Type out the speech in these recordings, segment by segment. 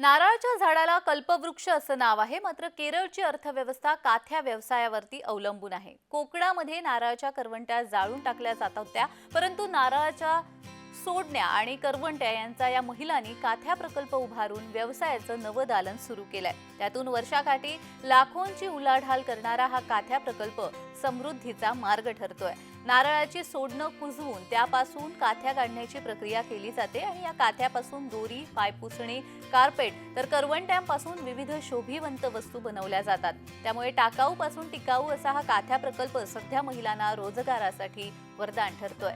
नारळाच्या झाडाला कल्पवृक्ष असं नाव आहे. मात्र केरळची अर्थव्यवस्था काथ्या व्यवसायावरती अवलंबून आहे. कोकणामध्ये नारळाच्या करवंट्या जाळून टाकल्या जात होत्या. परंतु नारळाच्या सोडण्या आणि करवंट्या यांचा या महिलांनी काथ्या प्रकल्प उभारून व्यवसायाचं नवं दालन सुरू केलंय. त्यातून वर्षाकाठी लाखोंची उलाढाल करणारा हा काथ्या प्रकल्प समृद्धीचा मार्ग ठरतोय. नारळाची सोडणं कुजवून त्यापासून काथ्या काढण्याची प्रक्रिया केली जाते आणि या काथ्यापासून दोरी पायपुसणी कार्पेट तर करवंट्यांपासून विविध शोभिवंत वस्तू बनवल्या जातात. त्यामुळे टाकाऊपासून टिकाऊ असा हा काथ्या प्रकल्प सध्या महिलांना रोजगारासाठी वरदान ठरतोय.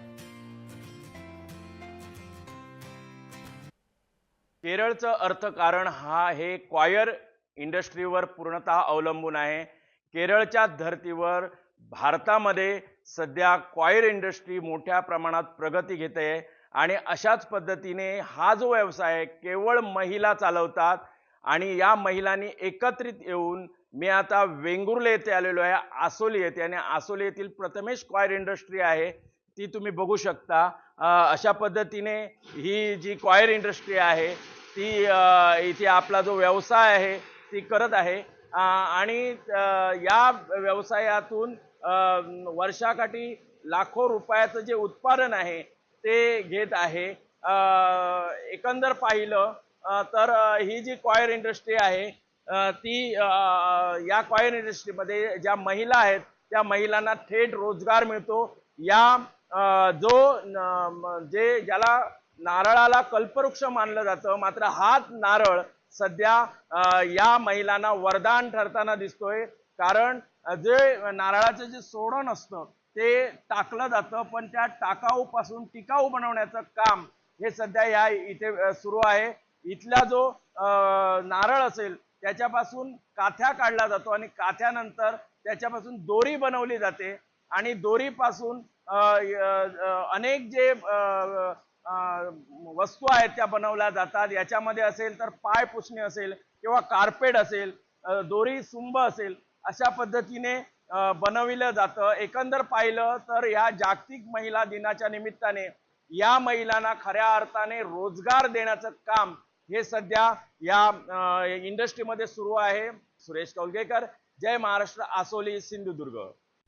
केरळचं अर्थकारण हा हे क्वायर इंडस्ट्रीवर पूर्णतः अवलंबून आहे. केरळच्या धर्तीवर भारतामध्ये सध्या क्वायर इंडस्ट्री मोठ्या प्रमाणात प्रगती घेते आणि अशाच पद्धतीने हा जो व्यवसाय आहे केवळ महिला चालवतात आणि या महिलांनी एकत्रित येऊन मी आता वेंगुर्ले येथे आलेलो आहे आसोली येथे आणि आसोली येथील प्रथमेश क्वायर इंडस्ट्री आहे ती तुम्ही बघू शकता. अशा पद्धतीने ही जी क्वायर इंडस्ट्री आहे ती इथे आपला जो व्यवसाय आहे ती करत आहे. आणि या व्यवसायातून वर्षाकाठी लाखो रुपयाचं जे उत्पादन आहे ते घेत आहे. एकंदर पाहिलं तर ही जी क्वायर इंडस्ट्री आहे ती या क्वायर इंडस्ट्रीमध्ये ज्या महिला आहेत त्या महिलांना थेट रोजगार मिळतो. या जो जे ज्याला नारळाला कल्पवृक्ष मानलं जातं मात्र हाच नारळ सध्या या महिलांना वरदान ठरताना दिसतोय. कारण जे नारळाचं जे सोडण असतं ते टाकलं जातं पण त्या टाकाऊ पासून टिकाऊ बनवण्याचं काम हे सध्या या इथे सुरू आहे. इथला जो नारळ असेल त्याच्यापासून काथ्या काढला जातो आणि काथ्यानंतर त्याच्यापासून दोरी बनवली जाते. आणि दोरीपासून अनेक जे वस्तू आहेत त्या बनवल्या जातात. याच्यामध्ये असेल तर पाय पुसणे असेल किंवा कार्पेट असेल दोरी सुंब असेल अशा पद्धतीने बनविलं जातं. एकंदर पाहिलं तर या जागतिक महिला दिनाच्या निमित्ताने या महिलांना खऱ्या अर्थाने रोजगार देण्याचं काम हे सध्या या इंडस्ट्रीमध्ये सुरू आहे. सुरेश कौलगेकर. जय महाराष्ट्र. आसोली सिंधुदुर्ग.